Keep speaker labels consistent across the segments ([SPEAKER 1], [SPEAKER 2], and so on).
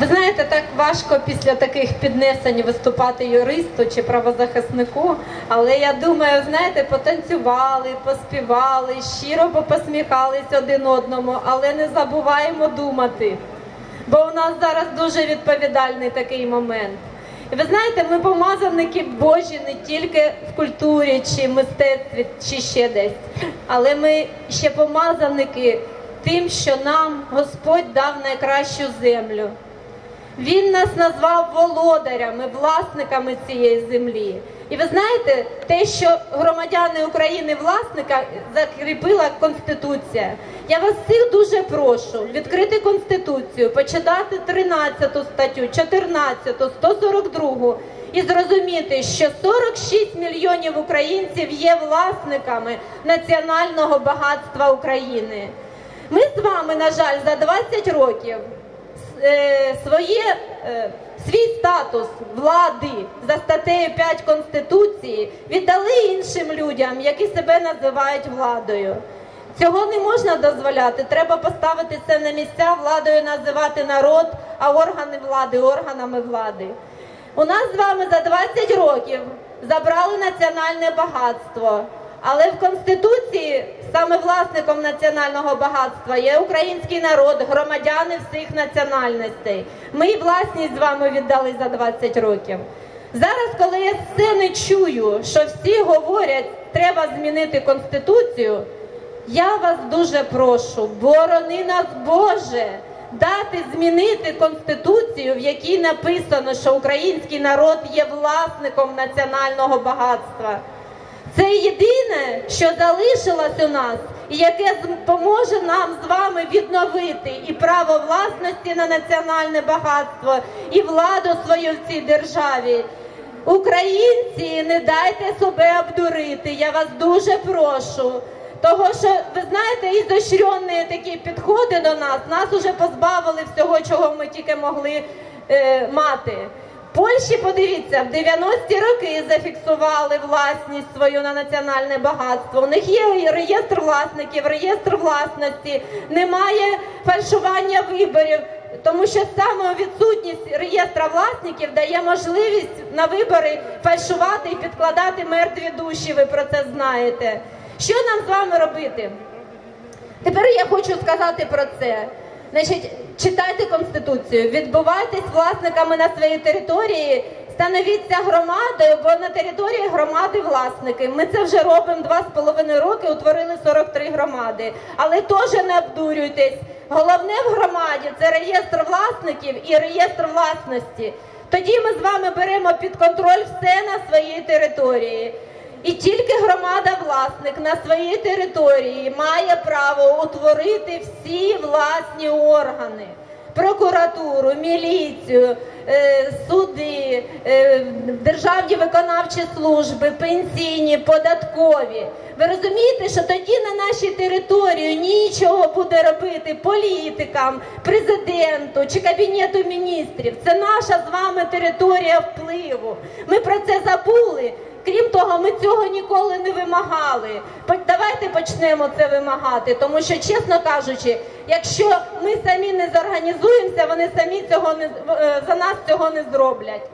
[SPEAKER 1] Ви знаєте, так важко після таких піднесень виступати юристу чи правозахиснику, але я думаю, знаєте, потанцювали, поспівали, щиро посміхались один одному, але не забуваємо думати. Бо у нас зараз дуже відповідальний такий момент. І ви знаєте, ми помазаники Божі не тільки в культурі чи мистецтві, чи ще десь, але ми ще помазаники тим, що нам Господь дав найкращу землю. Він нас назвав володарями, власниками цієї землі. І ви знаєте, те, що громадяни України власника закріпила Конституція. Я вас всіх дуже прошу відкрити Конституцію, почитати 13 статтю, 14, 142 і зрозуміти, що 46 мільйонів українців є власниками національного багатства України. Ми з вами, на жаль, за 20 років своє, е, свій статус влади за статтею 5 Конституції віддали іншим людям, які себе називають владою. Цього не можна дозволяти. Треба поставити це на місця, владою називати народ, а органи влади органами влади. У нас з вами за 20 років забрали національне багатство. Але в Конституції саме власником національного багатства є український народ, громадяни всіх національностей. Ми власність з вами віддали за 20 років. Зараз, коли я це не чую, що всі говорять, треба змінити конституцію. Я вас дуже прошу, борони нас Боже, дати змінити конституцію, в якій написано, що український народ є власником національного багатства. Це єдине, що залишилось у нас, і яке допоможе нам з вами відновити і право власності на національне багатство, і владу свою в цій державі. Українці, не дайте себе обдурити. Я вас дуже прошу. Того, що ви знаєте, ізощренні такі підходи до нас нас уже позбавили всього, чого ми тільки могли е, мати. Польщі, подивіться, в 90-ті роки зафіксували власність свою на національне багатство. У них є реєстр власників, реєстр власності, немає фальшування виборів, тому що саме відсутність реєстра власників дає можливість на вибори фальшувати і підкладати мертві душі. Ви про це знаєте. Що нам з вами робити? Тепер я хочу сказати про це. Значить, читайте конституцію, відбувайтесь власниками на своїй території, становіться громадою, бо на території громади власники. Ми це вже робимо два з половиною роки. Утворили 43 громади. Але теж не обдурюйтесь. Головне в громаді це реєстр власників і реєстр власності. Тоді ми з вами беремо під контроль все на своїй території. І тільки громада власник на своїй території має право утворити всі власні органи. Прокуратуру, міліцію, е, суди, е, державні виконавчі служби, пенсійні, податкові. Ви розумієте, що тоді на нашій території нічого буде робити політикам, президенту чи кабінету міністрів. Це наша з вами територія впливу. Ми про це забули. Крім того, ми цього ніколи не вимагали. Давайте почнемо це вимагати, тому що, чесно кажучи, якщо ми самі не зорганізуємося, вони самі цього не е, за нас цього не зроблять.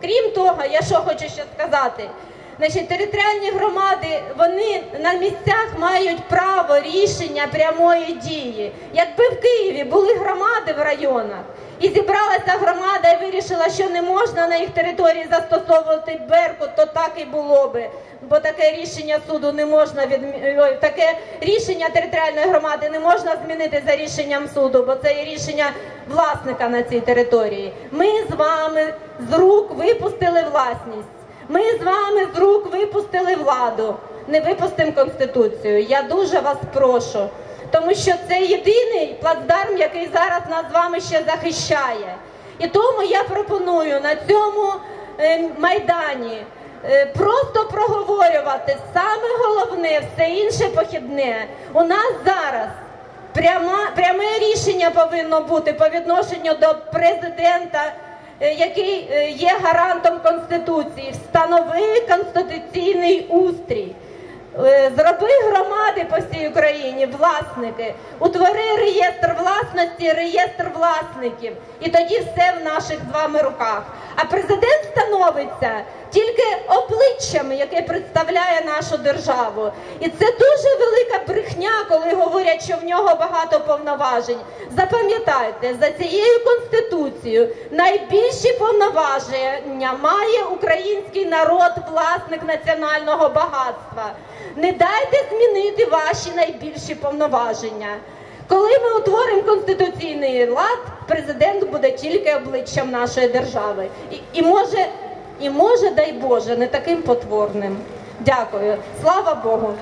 [SPEAKER 1] Крім того, я що хочу ще сказати. Значить, територіальні громади вони на місцях мають право рішення прямої дії. Якби в Києві були громади в районах і зібралася громада і вирішила, що не можна на їх території застосовувати беркут, то так і було би. Бо таке рішення суду не можна від таке рішення територіальної громади не можна змінити за рішенням суду, бо це є рішення власника на цій території. Ми з вами з рук випустили власність. Ми з вами з рук випустили владу, не випустимо конституцію. Я дуже вас прошу, тому що це єдиний плацдарм, який зараз нас з вами ще захищає. І тому я пропоную на цьому е, майдані е, просто проговорювати саме головне, все інше похідне. У нас зараз пряме рішення повинно бути по відношенню до президента. Е, який е, є гарантом Конституції, встанови конституційний устрій. Е, Зроби громади по всій Україні, власники, утвори реєстр власності, реєстр власників, і тоді все в наших з вами руках. А президент становиться тільки обличчям, яке представляє нашу державу. І це дуже велика брехня, коли говорять, що в нього багато повноважень. Запам'ятайте, за цією конституцією найбільші повноваження має український народ, власник національного багатства. Не дайте змінити ваші найбільші повноваження. Коли ми утворимо конституційний лад, президент буде тільки обличчям нашої держави. І, і може, і може, дай Боже, не таким потворним. Дякую. Слава Богу.